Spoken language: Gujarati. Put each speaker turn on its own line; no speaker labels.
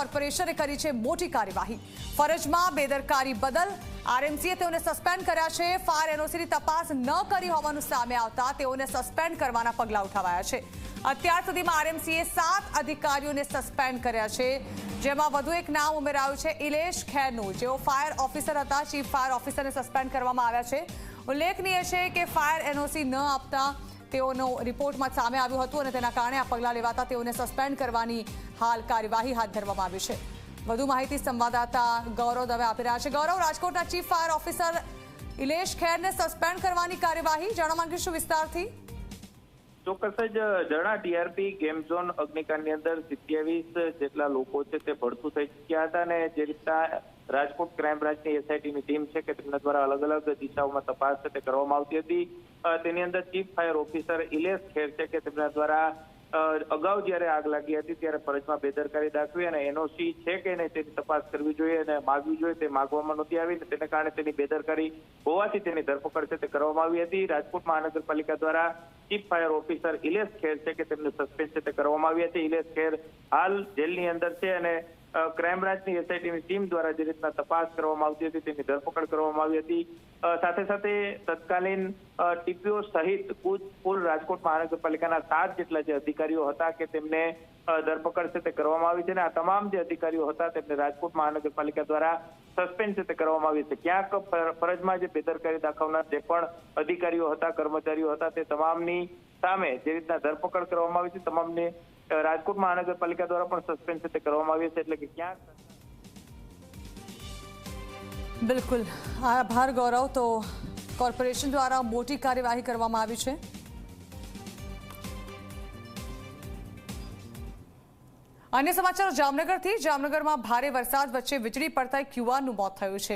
કોર્પોરેશને કરી છે મોટી કાર્યવાહી. ફરજમાં બેદરકારી બદલ આરએમસીએ તેઓને સસ્પેન્ડ કર્યા છે. ફાયર એનઓસીની તપાસ ન કરી હોવાનું સામે આવતા તેઓને સસ્પેન્ડ કરવાના પગલાં ઉઠાવાયા છે. અત્યાર સુધીમાં આરએમસીએ સાત અધિકારીઓને સસ્પેન્ડ કર્યા છે. જેમાં વધુ એક નામ ઉમેરાયું છે, ઇલેશ ખેરનું. જેઓ ફાયર ઓફિસર હતા, ચીફ ફાયર ઓફિસરને સસ્પેન્ડ કરવામાં આવ્યા છે. ઉલ્લેખનીય છે કે ફાયર એનઓસી ન આપતા તેઓનો રિપોર્ટમાં સામે આવ્યું હતું અને તેના કારણે આ પગલાં લેવાતા તેઓને સસ્પેન્ડ કરવાની હાલ કાર્યવાહી હાથ ધરવામાં આવી છે. વધુ માહિતી સંવાદદાતા ગૌરવ દવે આપી રહ્યા છે. ગૌરવ, રાજકોટના ચીફ ફાયર ઓફિસર ઇલેશ ખેરને સસ્પેન્ડ કરવાની કાર્યવાહી જાણવા માંગીશું વિસ્તારથી.
ચોક્કસ જ જણા ટીઆરપી ગેમ ઝોન અગ્નિકાંડની અંદર સિત્યાવીસ જેટલા લોકો છે તે ભડતું થઈ ચુક્યા હતા અને જે રીતના રાજકોટ ક્રાઇમ બ્રાન્ચની એસઆઈટીની ટીમ છે કે તેમના દ્વારા અલગ અલગ દિશાઓમાં તપાસ છે તે કરવામાં આવતી હતી. તેની અંદર chief fire officer Ilesh Kher છે કે તેમના દ્વારા અગાઉ જ્યારે આગ લાગી હતી ત્યારે ફરજમાં બેદરકારી દાખવી અને એનઓસી છે કે નહીં તેની તપાસ કરવી જોઈએ અને માગવી જોઈએ તે માગવામાં નહોતી આવી તેને કારણે તેની બેદરકારી હોવાથી તેની ધરપકડ છે તે કરવામાં આવી હતી. રાજકોટ મહાનગરપાલિકા દ્વારા chief fire officer Ilesh Kher છે કે તેમને સસ્પેન્ડ તે કરવામાં આવી હતી ઇલેશ ખેર હાલ જેલની અંદર છે અને ક્રાઇમ બ્રાન્ચની એસઆઈટીની ટીમ દ્વારા જે રીતના તપાસ કરવામાં આવતી હતી, તેની ધરપકડ કરવામાં આવી હતી. સાથે સાથે તત્કાલીન ટીપીઓ સહિત કુલ રાજકોટ મહાનગરપાલિકાના સાત જેટલા જે અધિકારીઓ હતા કે તેમને ધરપકડ છે તે કરવામાં આવી છે અને આ તમામ જે અધિકારીઓ હતા તેમને રાજકોટ મહાનગરપાલિકા દ્વારા સસ્પેન્ડ છે તે કરવામાં આવી છે. ક્યાંક ફરજમાં જે બેદરકારી દાખવનાર જે પણ અધિકારીઓ હતા, કર્મચારીઓ હતા, તે તમામની સામે જે રીતના ધરપકડ કરવામાં આવી છે, તમામને રાજકોટ મહાનગરપાલિકા દ્વારા પણ સસ્પેન્ડ છે તે કરવામાં આવ્યું છે, એટલે કે ક્યાં
બિલકુલ. આભાર ગૌરવ. તો કોર્પોરેશન દ્વારા મોટી કાર્યવાહી કરવામાં આવી છે. અન્ય સમાચાર જામનગરથી. જામનગરમાં ભારે વરસાદ વચ્ચે વીજળી પડતા એક યુવાનનું મોત થયું છે.